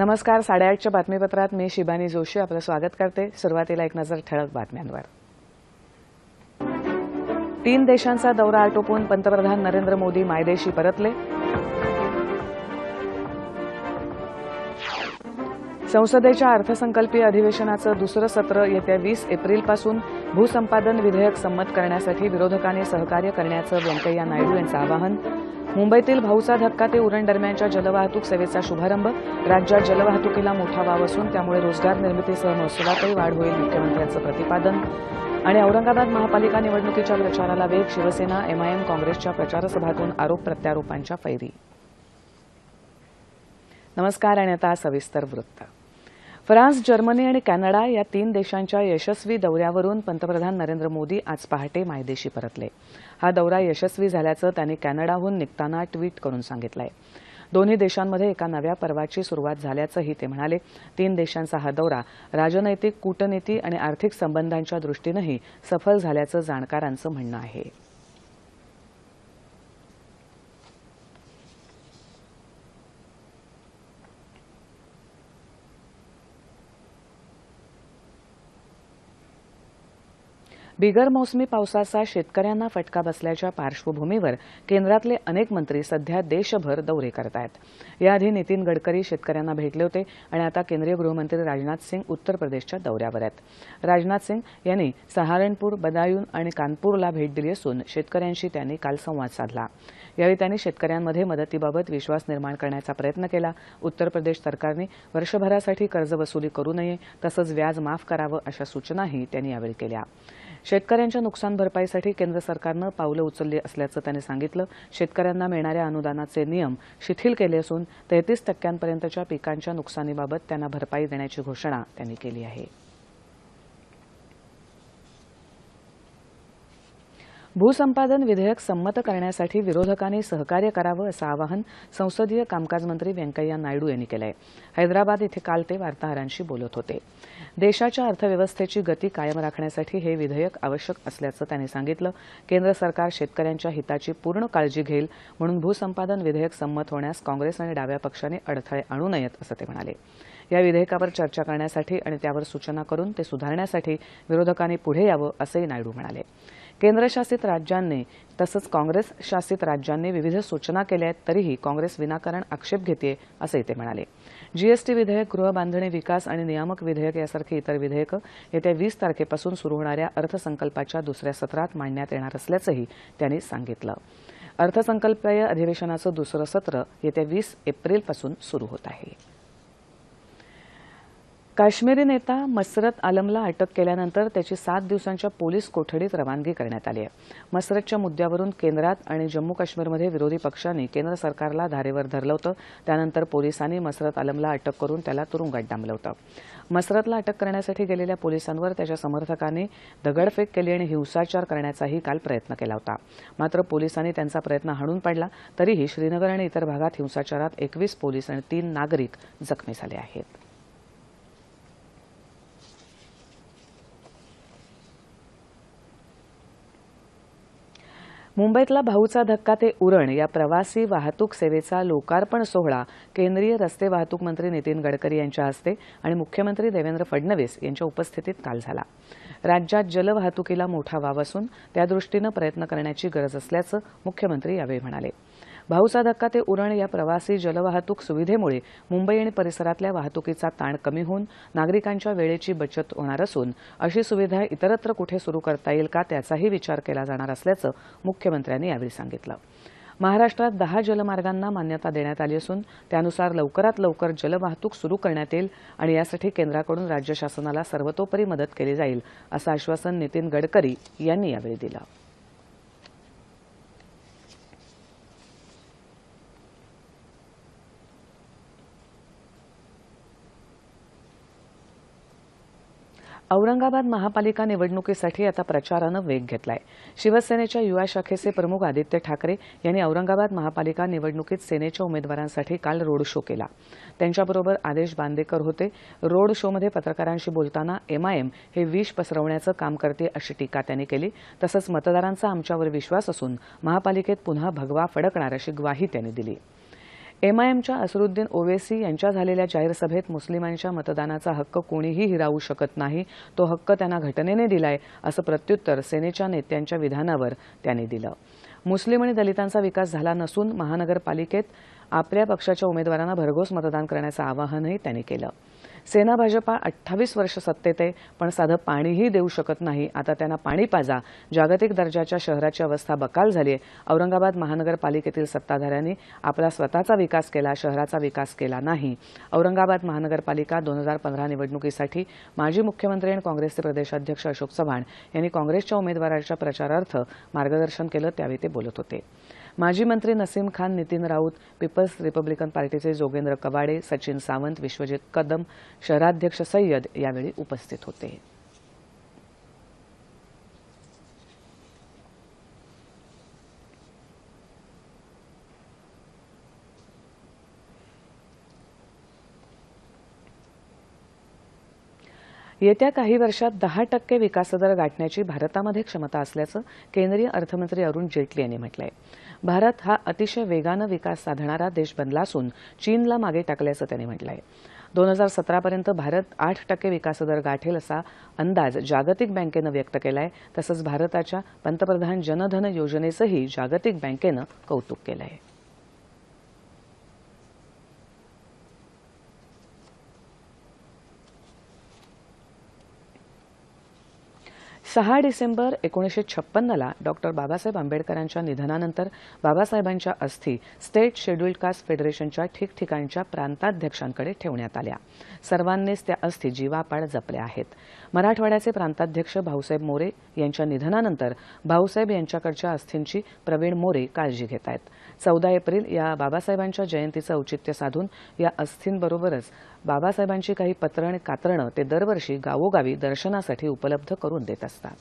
नमस्कार साडेआठच्या बातमीपत्रात मी शिबानी जोशी आपलं स्वागत करते. सुरुवातीला एक नजर ठळक बातम्यांवर. तीन देशांचा दौरा आटोपून पंतप्रधान नरेंद्र मोदी मायदेशी परतले. संसदेच्या अर्थसंकल्पीय अधिवेशनाचं दुसरं सत्र येत्या वीस एप्रिलपासून भूसंपादन विधेयक संमत करण्यासाठी विरोधकांनी सहकार्य करण्याचं व्यंकय्या नायडू यांचं आवाहन. मुंबईतील भाऊचा धक्का ते उरण दरम्यानच्या जलवाहतूक सेवेचा शुभारंभ. राज्यात जलवाहतुकीला मोठा वाव असून त्यामुळे रोजगार निर्मितीसह महसुलातही वाढ होईल मुख्यमंत्र्यांचं प्रतिपादन. आणि औरंगाबाद महापालिका निवडणुकीच्या प्रचाराला वेग शिवसेना एमआयएम काँग्रेसच्या प्रचारसभातून आरोप प्रत्यारोपांच्या फैरी. नमस्कार आणि आता सविस्तर वृत्त. फ्रान्स जर्मनी आणि कॅनडा या तीन देशांच्या यशस्वी दौऱ्यावरून पंतप्रधान नरेंद्र मोदी आज पहाटे मायदेशी परतले. हा दौरा यशस्वी झाल्याचं त्यांनी कॅनडाहून निघताना ट्विट करून सांगितलंय. दोन्ही देशांमध्ये एका नव्या पर्वाची सुरुवात झाल्याचंही ते म्हणाले. तीन देशांचा हा दौरा राजनैतिक कूटनीती आणि आर्थिक संबंधांच्या दृष्टीनंही सफल झाल्याचं जाणकारांचं म्हणणं आहे. बिगर मोसमी पावसाचा शेतकऱ्यांना फटका बसल्याच्या पार्श्वभूमीवर केंद्रातले अनेक मंत्री सध्या देशभर दौरे करत आहेत. याआधी नितीन गडकरी शेतकऱ्यांना भेटले होते आणि आता केंद्रीय गृहमंत्री राजनाथ सिंग उत्तर प्रदेशच्या दौऱ्यावर आहेत. राजनाथ सिंग यांनी सहारणपूर बदायून आणि कानपूरला भेट दिली असून शेतकऱ्यांशी त्यांनी काल संवाद साधला. यावेळी त्यांनी शेतकऱ्यांमध्ये मदतीबाबत विश्वास निर्माण करण्याचा प्रयत्न केला. उत्तर प्रदेश सरकारने वर्षभरासाठी कर्जवसुली करू नये तसंच व्याज माफ करावं अशा सूचनाही त्यांनी यावेळी केल्या. शेतकऱ्यांच्या नुकसान भरपाईसाठी केंद्र सरकारनं पावलं उचलली असल्याचं त्यांनी सांगितलं. शेतकऱ्यांना मिळणाऱ्या अनुदानाचे नियम शिथिल केले असून तेहतीस टक्क्यांपर्यंतच्या पिकांच्या नुकसानीबाबत त्यांना भरपाई देण्याची घोषणा त्यांनी केली आहे. भूसंपादन विधेयक संमत करण्यासाठी विरोधकांनी सहकार्य करावं असं आवाहन संसदीय कामकाज मंत्री व्यंकय्या नायडू यांनी केलं आहे हैदराबाद इथे काल ते वार्ताहरांशी बोलत होते. देशाच्या अर्थव्यवस्थेची गती कायम राखण्यासाठी हे विधेयक आवश्यक असल्याचं त्यांनी सांगितलं. केंद्र सरकार शेतकऱ्यांच्या हिताची पूर्ण काळजी घेईल म्हणून भूसंपादन विधेयक संमत होण्यास काँग्रेस आणि डाव्या पक्षाने अडथळे आणू नयेत असं ते म्हणाले. या विधेयकावर चर्चा करण्यासाठी आणि त्यावर सूचना करून ते सुधारण्यासाठी विरोधकांनी पुढे यावं असंही नायडू म्हणाले. केंद्रशासित राज्यांनी तसंच काँग्रेस शासित राज्यांनी विविध सूचना केल्या आहेत तरीही काँग्रेस विनाकारण आक्षेप घेते असंही ते म्हणाले. जीएसटी विधेयक गृहबांधणी विकास आणि नियामक विधेयक यासारखी इतर विधेयकं येत्या वीस तारखेपासून सुरू होणाऱ्या अर्थसंकल्पाच्या दुसऱ्या सत्रात मांडण्यात येणार असल्याचंही त्यांनी सांगितलं. अर्थसंकल्पीय अधिवेशनाचं दुसरं सत्र येत्या वीस एप्रिलपासून सुरू होत आहे. काश्मीरी नेता मसरत आलमला अटक केल्यानंतर त्याची सात दिवसांच्या पोलीस कोठडीत रवानगी करण्यात आली आहे. मसरतच्या मुद्द्यावरून केंद्रात आणि जम्मू काश्मीरमध्ये विरोधी पक्षांनी केंद्र सरकारला धारेवर धरलं होतं. त्यानंतर पोलिसांनी मसरत आलमला अटक करून त्याला तुरुंगात डांबलं होतं. मसरतला अटक करण्यासाठी गेलेल्या पोलिसांवर त्याच्या समर्थकांनी दगडफेक केली आणि हिंसाचार करण्याचाही काल प्रयत्न केला होता. मात्र पोलिसांनी त्यांचा प्रयत्न हाणून पाडला. तरीही श्रीनगर आणि इतर भागात हिंसाचारात एकवीस पोलीस आणि तीन नागरिक जखमी झाले आहेत. मुंबईतला भाऊचा धक्का ते उरण या प्रवासी वाहतूक सेवेचा लोकार्पण सोहळा केंद्रीय रस्ते वाहतूक मंत्री नितीन गडकरी यांच्या हस्ते आणि मुख्यमंत्री देवेंद्र फडणवीस यांच्या उपस्थितीत काल झाला. राज्यात जलवाहतुकीला मोठा वाव असून त्यादृष्टीनं प्रयत्न करण्याची गरज असल्याचं मुख्यमंत्री यावेळी म्हणाले. भाऊचा धक्का ते उरण या प्रवासी जलवाहतूक सुविधेमुळे मुंबई आणि परिसरातल्या वाहतुकीचा ताण कमी होऊन नागरिकांच्या वेळेची बचत होणार असून अशी सुविधा इतरत्र कुठे सुरू करता येईल का त्याचाही विचार केला जाणार असल्याचं मुख्यमंत्र्यांनी यावेळी सांगितलं. महाराष्ट्रात दहा जलमार्गांना मान्यता देण्यात आली असून त्यानुसार लवकरात लवकर जलवाहतूक सुरू करण्यात येईल आणि यासाठी केंद्राकडून राज्य शासनाला सर्वतोपरी मदत केली जाईल असं आश्वासन नितीन गडकरी यांनी यावेळी दिलं. औरंगाबाद महापालिका निवडणुकीसाठी आता प्रचारानं वेग घेतलाय. शिवसेनेच्या युवा शाखेचे प्रमुख आदित्य ठाकरे यांनी औरंगाबाद महापालिका निवडणुकीत सेनेच्या उमेदवारांसाठी काल रोड शो केला. त्यांच्याबरोबर आदेश बांदेकर होते. रोड शोमध्ये पत्रकारांशी बोलताना एमआयएम हे विष पसरवण्याचं काम करते अशी टीका त्यांनी केली. तसंच मतदारांचा आमच्यावर विश्वास असून महापालिकेत पुन्हा भगवा फडकणार अशी ग्वाही त्यांनी दिली. एमआयएमच्या असरुद्दीन ओवेसी यांच्या झालेल्या जाहीर सभेत मुस्लिमांच्या मतदानाचा हक्क कोणीही हिरावू शकत नाही तो हक्क त्यांना घटनेने दिलाय असं प्रत्युत्तर सेनेच्या नेत्यांच्या विधानावर त्यांनी दिलं. मुस्लिम आणि दलितांचा विकास झाला नसून महानगरपालिकेत आपल्या पक्षाच्या उमेदवारांना भरघोस मतदान करण्याचं आवाहनही त्यांनी केलं. सेना भाजपा अठ्ठावीस वर्ष सत्तेत आहे पण साधं पाणीही देऊ शकत नाही. आता त्यांना पाणी पाजा. जागतिक दर्जाच्या शहराची अवस्था बकाल झाली आहे. औरंगाबाद महानगरपालिकेतील सत्ताधाऱ्यांनी आपला स्वतःचा विकास केला शहराचा विकास केला नाही. औरंगाबाद महानगरपालिका दोन हजार पंधरा निवडणुकीसाठी माजी मुख्यमंत्री आणि काँग्रेसचे प्रदेशाध्यक्ष अशोक चव्हाण यांनी काँग्रेसच्या उमेदवाराच्या प्रचारार्थ मार्गदर्शन केलं त्यावेळी ते बोलत होते. माजी मंत्री नसीम खान नितीन राऊत पीपल्स रिपब्लिकन पार्टीचे जोगेंद्र कवाडे सचिन सावंत विश्वजित कदम शहराध्यक्ष सय्यद यावेळी उपस्थित होते. येत्या काही वर्षात दहा टक्के विकासदर गाठण्याची भारतामध्ये क्षमता असल्याचं केंद्रीय अर्थमंत्री अरुण जेटली यांनी म्हटलं आहे भारत हा अतिशय वेगानं विकास साधणारा देश बनला असून चीनला मागे टाकल्याचं त्यांनी म्हटलं आहे दोन हजार सतरापर्यंत भारत आठ टक्के विकासदर गाठेल असा अंदाज जागतिक बँकेनं व्यक्त केला आहे तसंच भारताच्या पंतप्रधान जनधन योजनेचंही जागतिक बँकेनं कौतुक केलं आहे सहा डिसेंबर एकोणीसशे छप्पन्नला डॉक्टर बाबासाहेब आंबेडकरांच्या निधनानंतर बाबासाहेबांच्या अस्थी स्टेट शेड्युल्ड कास्ट फेडरेशनच्या ठिकठिकाणच्या प्रांताध्यक्षांकडे ठेवण्यात आल्या. सर्वांनीच त्या अस्थी जीवापाड जपल्या आहेत. मराठवाड्याचे प्रांताध्यक्ष भाऊसाहेब मोरे यांच्या निधनानंतर भाऊसाहेब यांच्याकडच्या अस्थींची प्रवीण मोरे काळजी घेत आहेत. चौदा एप्रिल या बाबासाहेबांच्या जयंतीचं औचित्य साधून या अस्थींबरोबरच बाबासाहेबांची काही पत्र आणि कातरणं ते दरवर्षी गावोगावी दर्शनासाठी उपलब्ध करून देत असतात.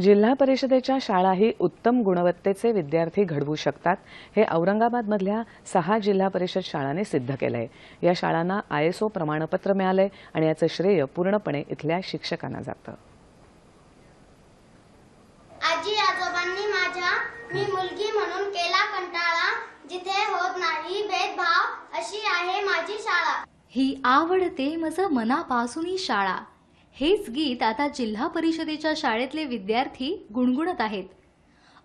जिल्हा परिषदेच्या शाळाही उत्तम गुणवत्तेचे विद्यार्थी घडवू शकतात हे औरंगाबादमधल्या सहा जिल्हा परिषद शाळांनी सिद्ध केलंय. या शाळांना आयएसओ प्रमाणपत्र मिळालंय आणि याचं श्रेय पूर्णपणे इथल्या शिक्षकांना जातं. आजी आजोबांनी माझ्या मी मुलगी म्हणून केला कंटाळा जिथे होत नाही भेदभाव अशी आहे माझी शाळा. ही आवडते मज मनापासून शाळा. हेच गीत आता जिल्हा परिषदेच्या शाळेतले विद्यार्थी गुणगुणत आहेत.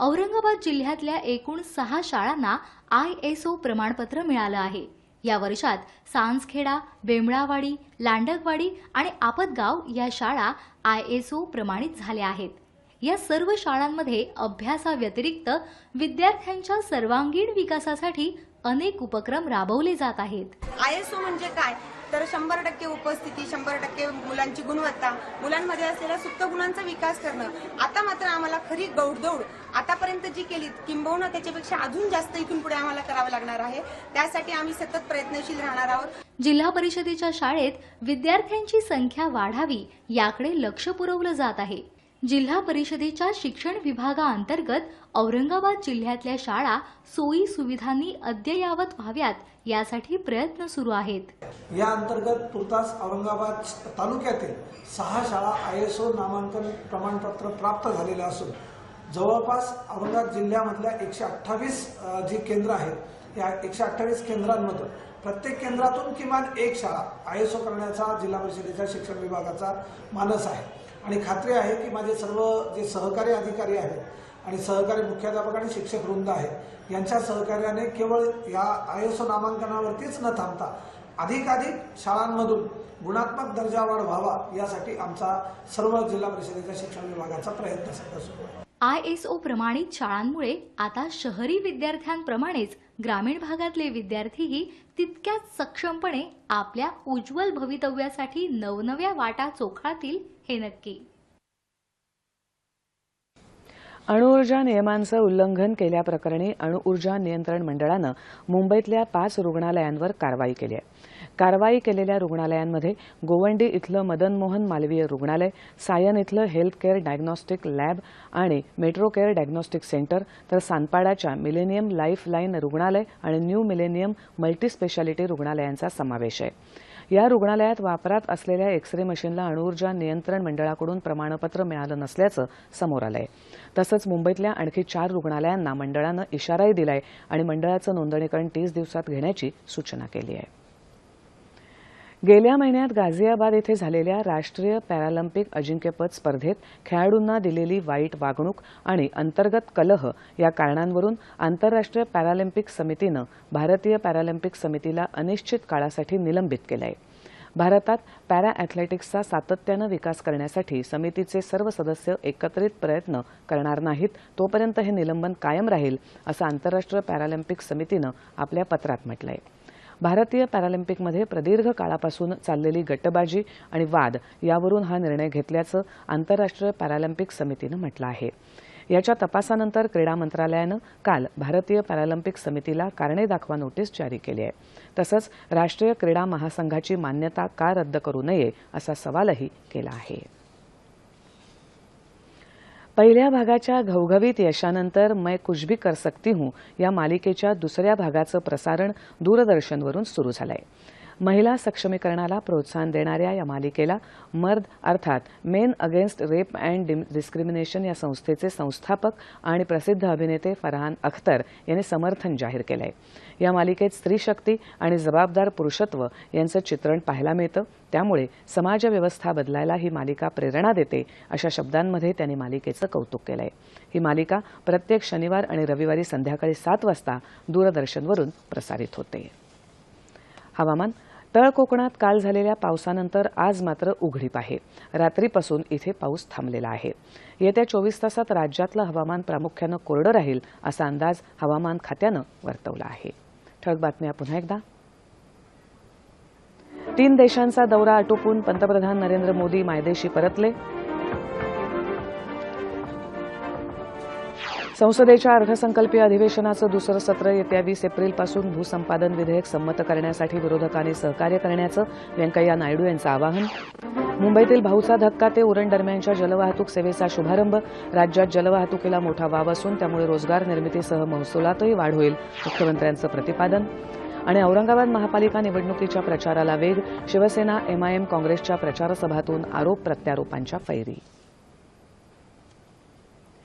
औरंगाबाद जिल्ह्यातल्या एकूण सहा शाळांना आय एस ओ प्रमाणपत्र मिळालं आहे. या वर्षात सांसखेडा बेमळावाडी लांडकवाडी आणि आपतगाव या शाळा आय एस ओ प्रमाणित झाल्या आहेत. या सर्व शाळांमध्ये अभ्यासाव्यतिरिक्त विद्यार्थ्यांच्या सर्वांगीण विकासासाठी अनेक उपक्रम राबवले जात आहेत. आय एस ओ म्हणजे काय? तर शंभर टक्के उपस्थिती शंभर टक्के मुलांची गुणवत्ता मुलांमध्ये असलेल्या सुप्त गुणांचा विकास करणं आता मात्र आम्हाला खरी गौडदौड आतापर्यंत जी केली किंबहुना त्याच्यापेक्षा अजून जास्त इथून पुढे आम्हाला करावं लागणार आहे. त्यासाठी आम्ही सतत प्रयत्नशील राहणार आहोत. जिल्हा परिषदेच्या शाळेत विद्यार्थ्यांची संख्या वाढावी याकडे लक्ष पुरवलं जात आहे. जिल्हा परिषदेच्या शिक्षण विभागाअंतर्गत औरंगाबाद जिल्ह्यातल्या शाळा सोयी सुविधांनी अद्ययावत व्हाव्यात यासाठी प्रयत्न सुरू आहेत. या अंतर्गत तुर्तास औरंगाबाद तालुक्यातील सहा शाळा आय एस ओ नामांकन प्रमाणपत्र प्राप्त झालेले असून जवळपास औरंगाबाद जिल्ह्यामधल्या एकशे अठ्ठावीस जी केंद्र आहेत या एकशे अठ्ठावीस केंद्रांमधून प्रत्येक केंद्रातून किमान एक शाळा आय एस ओ करण्याचा जिल्हा परिषदेच्या शिक्षण विभागाचा मानस आहे. आणि खात्री आहे की माझे सर्व जे सहकारी अधिकारी आहेत आणि सहकारी मुख्याध्यापक आणि शिक्षक वृंद आहे यांच्या सहकार्याने केवळ या आय एस ओ नामांकनावरतीच न थांबता अधिकाधिक शाळांमधून गुणात्मक दर्जा वाढ व्हावा यासाठी आमचा सर्व जिल्हा परिषदेच्या शिक्षण विभागाचा प्रयत्न सध्या सुरू आहे. आय एस ओ प्रमाणित शाळांमुळे आता शहरी विद्यार्थ्यांप्रमाणेच ग्रामीण भागातले विद्यार्थीही तितक्याच सक्षमपणे आपल्या उज्ज्वल भवितव्यासाठी नवनव्या वाटा चोखाळतील हे नक्की. अणुऊर्जा नियमांचं उल्लंघन केल्याप्रकरणी अणुऊर्जा नियंत्रण मंडळानं मुंबईतल्या पाच रुग्णालयांवर कारवाई केली आहे. कारवाई केलेल्या रुग्णालयांमध्ये गोवंडी इथलं मदन मोहन मालवीय रुग्णालय सायन इथलं हेल्थ केअर डायग्नॉस्टिक लॅब आणि मेट्रो केअर डायग्नॉस्टिक सेंटर तर सानपाडाच्या मिलेनियम लाईफ लाईन रुग्णालय आणि न्यू मिलेनियम मल्टीस्पेशालिटी रुग्णालयांचा समावेश आहे. या रुग्णालयात वापरात असलेल्या एक्स रे मशीनला अणुऊर्जा नियंत्रण मंडळाकडून प्रमाणपत्र मिळालं नसल्याचं समोर आलंय. तसंच मुंबईतल्या आणखी चार रुग्णालयांना मंडळानं इशाराही दिलाय आणि मंडळाचं नोंदणीकरण तीस दिवसात घेण्याची सूचना केली आहे. गेल्या महिन्यात गाझियाबाद इथे झालेल्या राष्ट्रीय पॅरालिम्पिक अजिंक्यपद स्पर्धेत खेळाडूंना दिलेली वाईट वागणूक आणि अंतर्गत कलह या कारणांवरून आंतरराष्ट्रीय पॅरालिम्पिक समितीनं भारतीय पॅरालिम्पिक समितीला अनिश्चित काळासाठी निलंबित केलं आहे भारतात पॅरा अॅथलेटिक्सचा सातत्यानं विकास करण्यासाठी समितीचे सर्व सदस्य एकत्रित प्रयत्न करणार नाहीत तोपर्यंत हे निलंबन कायम राहील असं आंतरराष्ट्रीय पॅरालिम्पिक समितीनं आपल्या पत्रात म्हटलं आहे भारतीय पॅरालिम्पिकमध्ये प्रदीर्घ काळापासून चाललेली गटबाजी आणि वाद यावरून हा निर्णय घेतल्याचं आंतरराष्ट्रीय पॅरालिम्पिक समितीनं म्हटलं आहे. याच्या तपासानंतर क्रीडा मंत्रालयानं काल भारतीय पॅरालिम्पिक समितीला कारणे दाखवा नोटीस जारी केली आहे. तसंच राष्ट्रीय क्रीडा महासंघाची मान्यता का रद्द करू नये असा सवालही केला आहे. पहिल्या भागाच्या घवघवीत यशानंतर मैं कुछ भी कर सकती हूं या मालिकेच्या दुसऱ्या भागाचं प्रसारण दूरदर्शनवरून सुरू झालंय. महिला सक्षमीकरणाला प्रोत्साहन देणाऱ्या या मालिकेला मर्द अर्थात men against rape and discrimination या संस्थेचे संस्थापक आणि प्रसिद्ध अभिनेते फरहान अख्तर यांनी समर्थन जाहीर केलंय. या मालिकेत स्त्रीशक्ती आणि जबाबदार पुरुषत्व यांचं चित्रण पाहायला मिळतं. त्यामुळे समाजव्यवस्था बदलायला ही मालिका प्रेरणा देते अशा शब्दांमध्ये त्यांनी मालिकेचं कौतुक केलंय. ही मालिका प्रत्येक शनिवार आणि रविवारी संध्याकाळी सात वाजता दूरदर्शनवरून प्रसारित होते. हवामान तळ कोकणात काल झालेल्या पावसानंतर आज मात्र उघडीप आहे. रात्रीपासून इथे पाऊस थांबलेला आहे. येत्या चोवीस तासात राज्यातलं हवामान प्रामुख्यानं कोरडं राहील असा अंदाज हवामान खात्यानं वर्तवला आहे. ठळक बातम्या पुन्हा एकदा. तीन देशांचा दौरा आटोपून पंतप्रधान नरेंद्र मोदी मायदेशी परतले. संसदेच्या अर्थसंकल्पीय अधिवेशनाचं दुसरं सत्र येत्या वीस एप्रिलपासून भूसंपादन विधेयक संमत करण्यासाठी विरोधकांनी सहकार्य करण्याचं व्यंकय्या नायडू यांचं आवाहन. मुंबईतील भाऊचा धक्का ते उरण दरम्यानच्या जलवाहतूक सेवेचा शुभारंभ. राज्यात जलवाहतुकीला मोठा वाव असून त्यामुळे रोजगार निर्मितीसह महसुलातही वाढ होईल मुख्यमंत्र्यांचं प्रतिपादन. आणि औरंगाबाद महापालिका निवडणुकीच्या प्रचाराला वेग शिवसेना एमआयएम काँग्रेसच्या प्रचारसभातून आरोप प्रत्यारोपांच्या फैरी.